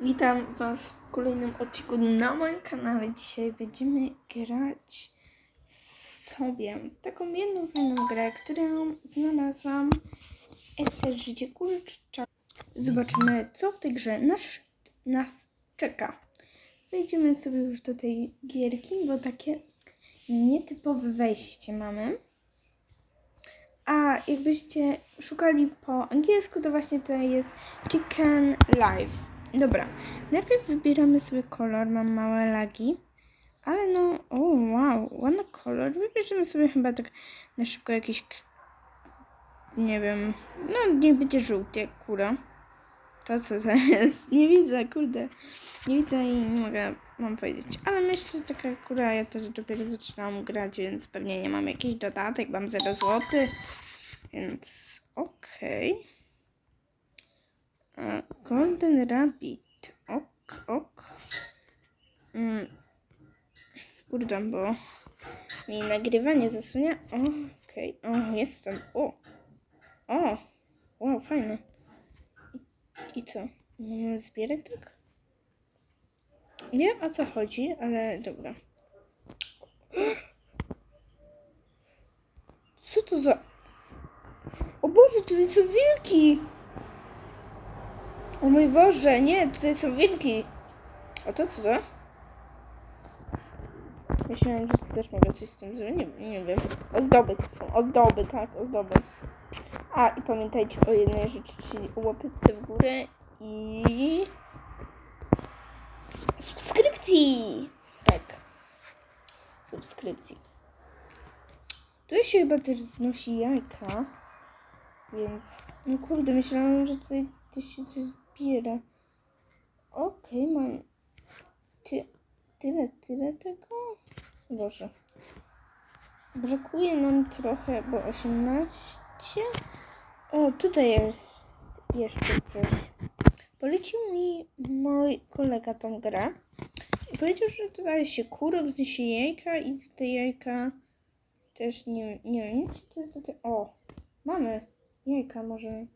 Witam Was w kolejnym odcinku na moim kanale. Dzisiaj będziemy grać sobie w taką jedną fajną grę, którą znalazłam. Ester Życie Kurczak. Zobaczymy, co w tej grze nas, nas czeka. Wejdziemy sobie już do tej gierki, bo takie nietypowe wejście mamy. A jakbyście szukali po angielsku, to właśnie to jest Chicken Live. Dobra, najpierw wybieramy sobie kolor, mam małe lagi, ale no, o wow, ładny kolor. Wybierzemy sobie chyba tak na szybko jakiś, nie wiem, no niech będzie żółty jak kura. To co to jest? Nie widzę, kurde. Nie widzę i nie mogę mam powiedzieć. Ale myślę, że taka kura, ja też dopiero zaczynam grać, więc pewnie nie mam jakiś dodatek, mam 0 zł. Więc okej. Golden Rabbit. Ok, ok. Mm. Kurde, bo mi nagrywanie zasłania. Okej, o, jestem. O, o, wow, fajne. I, i co? Zbierać tak? Nie wiem o co chodzi, ale dobra. Co to za... O Boże, tutaj są wilki! O mój Boże, nie, tutaj są wilki. A to co to? Myślałem, że tu też mogę coś z tym zrobić. Nie, nie wiem. Ozdoby to są. Ozdoby, tak, ozdoby. A i pamiętajcie o jednej rzeczy, czyli łapeczce w górę i subskrypcji. Tak. Subskrypcji. Tutaj się chyba też znosi jajka. Więc, no kurde, myślałam, że tutaj też się coś zbiera. Okej, mam ty, tyle, tyle tego. Boże. Brakuje nam trochę, bo 18. O, tutaj jest jeszcze coś. Polecił mi mój kolega tą grę. I powiedział, że tutaj się kurą, zniesie jajka i te jajka też nie, nie wiem, nic to jest te... O, mamy jajka, może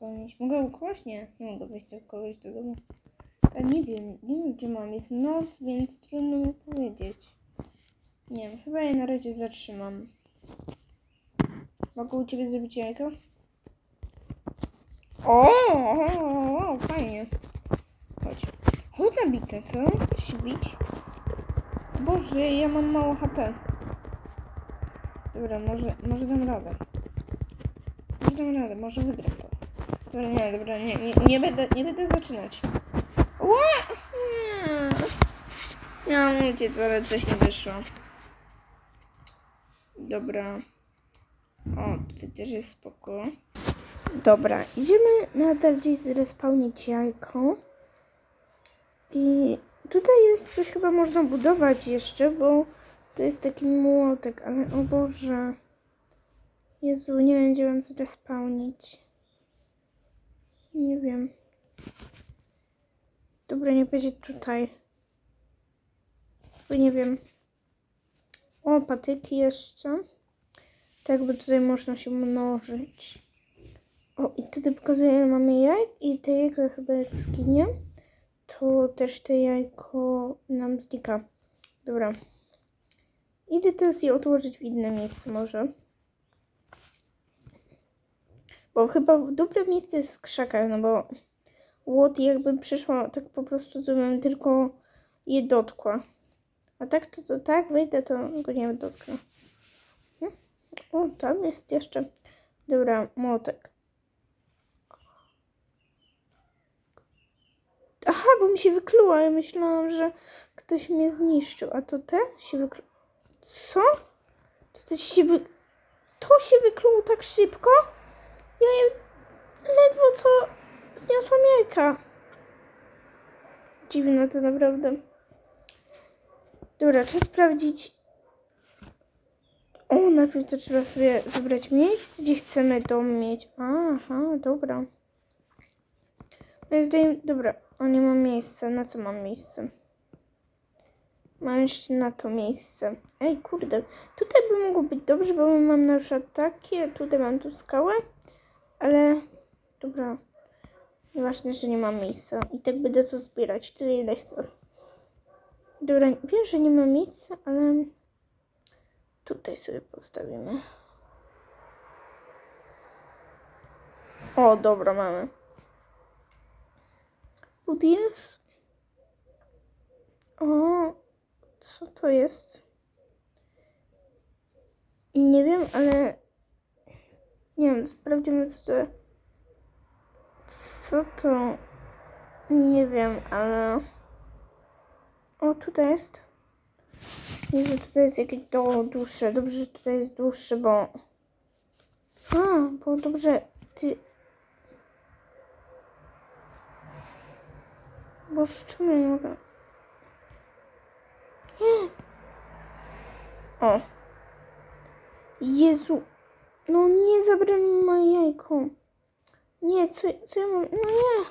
spełnić. Mogę kogoś? Nie, nie mogę wejść do kogoś do domu. A nie wiem, nie wiem gdzie mam. Jest noc, więc trudno mi powiedzieć. Nie wiem, chyba je na razie zatrzymam. Mogę u ciebie zrobić jajko? O, o, o, o, fajnie. Chodź. Chodź na bitę, co? Chcesz się bić? Boże, ja mam mało HP. Dobra, może, może dam radę. Może dam radę, może wygram. Dobra, nie, dobra, nie, nie, nie będę, nie będę zaczynać. Ła! Miałam uciec, ale coś nie wyszło. Dobra. O, tutaj też jest spoko. Dobra, idziemy nadal gdzieś zrespawnić jajko. I tutaj jest coś chyba można budować jeszcze, bo to jest taki młotek, ale o Boże. Jezu, nie wiem gdzie mam zrespawnić. Nie wiem. Dobra, nie będzie tutaj. Bo nie wiem. O, patyki jeszcze. Tak, bo tutaj można się mnożyć. O, i tutaj pokazuje, ile mamy jajek i te jajko chyba jak zginie, to też te jajko nam znika. Dobra. Idę teraz je odłożyć w inne miejsce może. Bo chyba dobre miejsce jest w krzakach, no bo łot jakby przyszło tak po prostu, to bym tylko je dotkła. A tak to, to tak wyjdę, to go nie dotknę. Hm? O, tam jest jeszcze. Dobra, młotek. Aha, bo mi się wykluła. Ja myślałam, że ktoś mnie zniszczył. A to te się wyklu... Co? To się wy... To się wykluło tak szybko? Ja je ledwo co zniosłam jajka. Dziwne to naprawdę. Dobra, trzeba sprawdzić. O, najpierw to trzeba sobie wybrać miejsce, gdzie chcemy dom mieć. Aha, dobra. No i zdaje dobra, o nie mam miejsca. Na co mam miejsce? Mam jeszcze na to miejsce. Ej, kurde. Tutaj by mogło być dobrze, bo mam na przykład takie. Tutaj mam tu skałę. Ale, dobra. Ważne, że nie mam miejsca. I tak będę co zbierać, tyle ile chcę. Dobra, wiem, że nie ma miejsca, ale tutaj sobie postawimy. O, dobra, mamy. Pudins. O, co to jest? Nie wiem, ale nie wiem, sprawdzimy co to co to nie wiem, ale o, tutaj jest. Jezu, tutaj jest jakieś do dłuższe, dobrze, że tutaj jest dłuższe, bo a, bo dobrze, ty Boże, czemu ja nie mogę nie! O! Jezu. No nie zabrali mi moje jajko. Nie, co, co ja mam? No nie.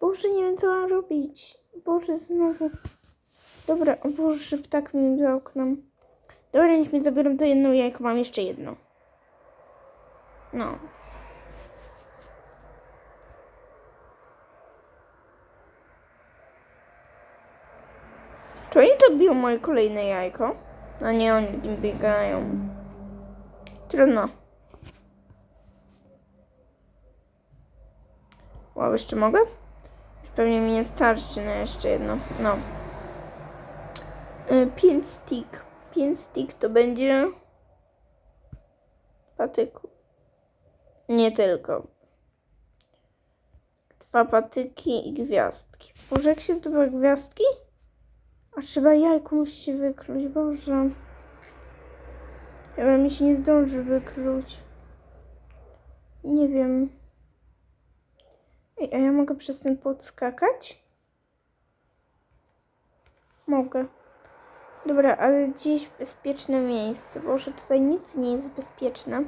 Boże, nie wiem co mam robić. Boże, znowu. Dobra, o Boże, ptak mi za oknem. Dobra, niech mi zabiorą to jedno jajko. Mam jeszcze jedno. No. Czy oni to biją moje kolejne jajko? A nie, oni z nim biegają. Trudno. Wow, jeszcze mogę? Już pewnie mi nie starczy na jeszcze jedno. No. Y, Pięć stick. Pięć stick to będzie... Patyku. Nie tylko. Dwa patyki i gwiazdki. Boże, jak się zdobywa gwiazdki? A trzeba jajko musi wykluć, Boże. Chyba mi się nie zdąży wykluć. Nie wiem. Ej, a ja mogę przez ten płot skakać? Mogę. Dobra, ale gdzieś w bezpieczne miejsce. Boże, tutaj nic nie jest bezpieczne.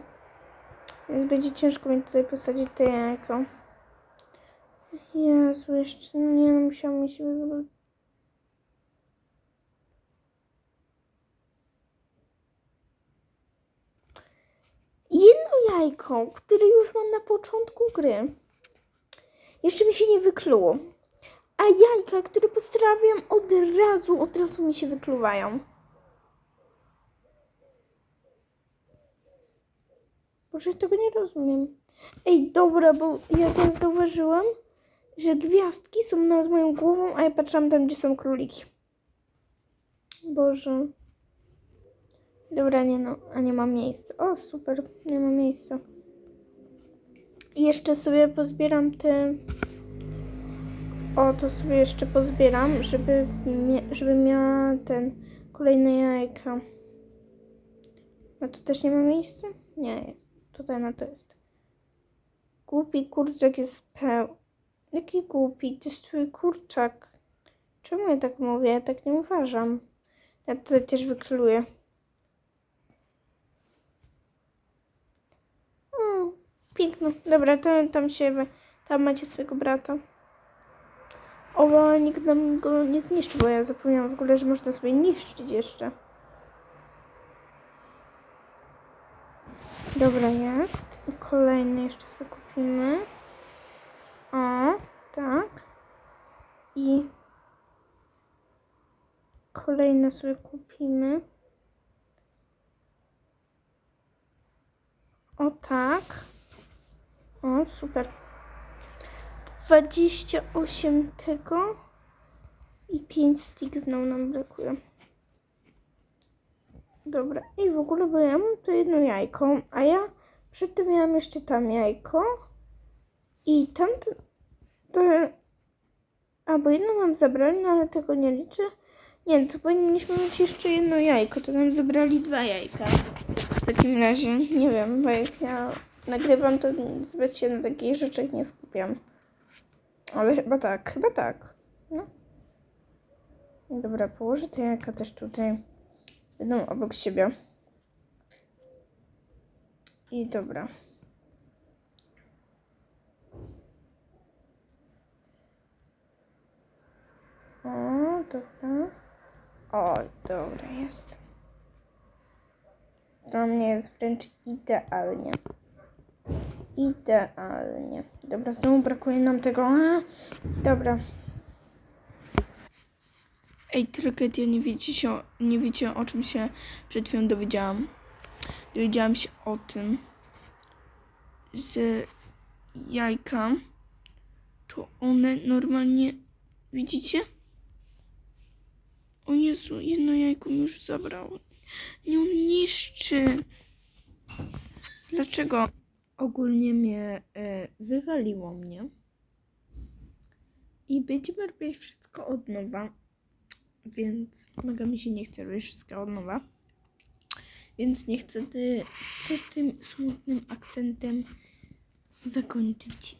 Więc będzie ciężko mi tutaj posadzić te jajko. Jezu, jeszcze no nie no, musiał mi się wywrócić. Jedno jajko, które już mam na początku gry. Jeszcze mi się nie wykluło. A jajka, które postawiam od razu, od razu mi się wykluwają. Boże, ja tego nie rozumiem. Ej, dobra, bo ja tak zauważyłam, że gwiazdki są nad moją głową, a ja patrzyłam tam, gdzie są króliki. Boże. Dobra, nie no, a nie mam miejsca. O, super, nie ma miejsca. Jeszcze sobie pozbieram te... O, to sobie jeszcze pozbieram, żeby, żeby miała ten kolejne jajka. A tu też nie ma miejsca? Nie, jest. Tutaj na to jest. Głupi kurczak jest peł... Jaki głupi? To jest twój kurczak. Czemu ja tak mówię? Ja tak nie uważam. Ja tutaj też wykluję. O, piękno. Dobra, to, tam się... Tam macie swojego brata. O, nikt nam go nie zniszczy, bo ja zapomniałam w ogóle, że można sobie niszczyć jeszcze. Dobra, jest. I kolejny jeszcze sobie kupimy. O, tak. I kolejne sobie kupimy. O, tak. Super. 28 tego i 5 stick znowu nam brakuje. Dobra, i w ogóle, bo ja mam to jedno jajko, a ja przedtem miałam jeszcze tam jajko i tamto, to, a bo jedno nam zabrali, no ale tego nie liczę. Nie, to powinniśmy mieć jeszcze jedno jajko, to nam zabrali dwa jajka. W takim razie, nie wiem, bo jak ja nagrywam, to zbyt się na takich rzeczach nie skupiam. Ale chyba tak, chyba tak. No. Dobra, położę te jajka też tutaj. Będą obok siebie. I dobra. O, dobra. O, dobra, jest. Dla mnie jest wręcz idealnie. Idealnie. Dobra, znowu brakuje nam tego. A, dobra. Ej, tragedia, nie wiecie, o- nie wiecie o czym się przed chwilą dowiedziałam. Dowiedziałam się o tym, że jajka to one normalnie, widzicie? O Jezu, jedno jajko mi już zabrało. Nie niszczy. Dlaczego? Ogólnie mnie e, wywaliło mnie. I będziemy robić wszystko od nowa. Więc mega mi się nie chce robić wszystko od nowa. Więc nie chcę ty, chcę tym smutnym akcentem zakończyć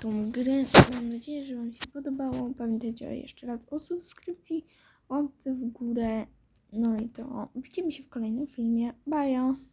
tą grę. Mam nadzieję, że Wam się podobało. Pamiętajcie jeszcze raz o subskrypcji, łapce w górę. No i to widzimy się w kolejnym filmie. Bye!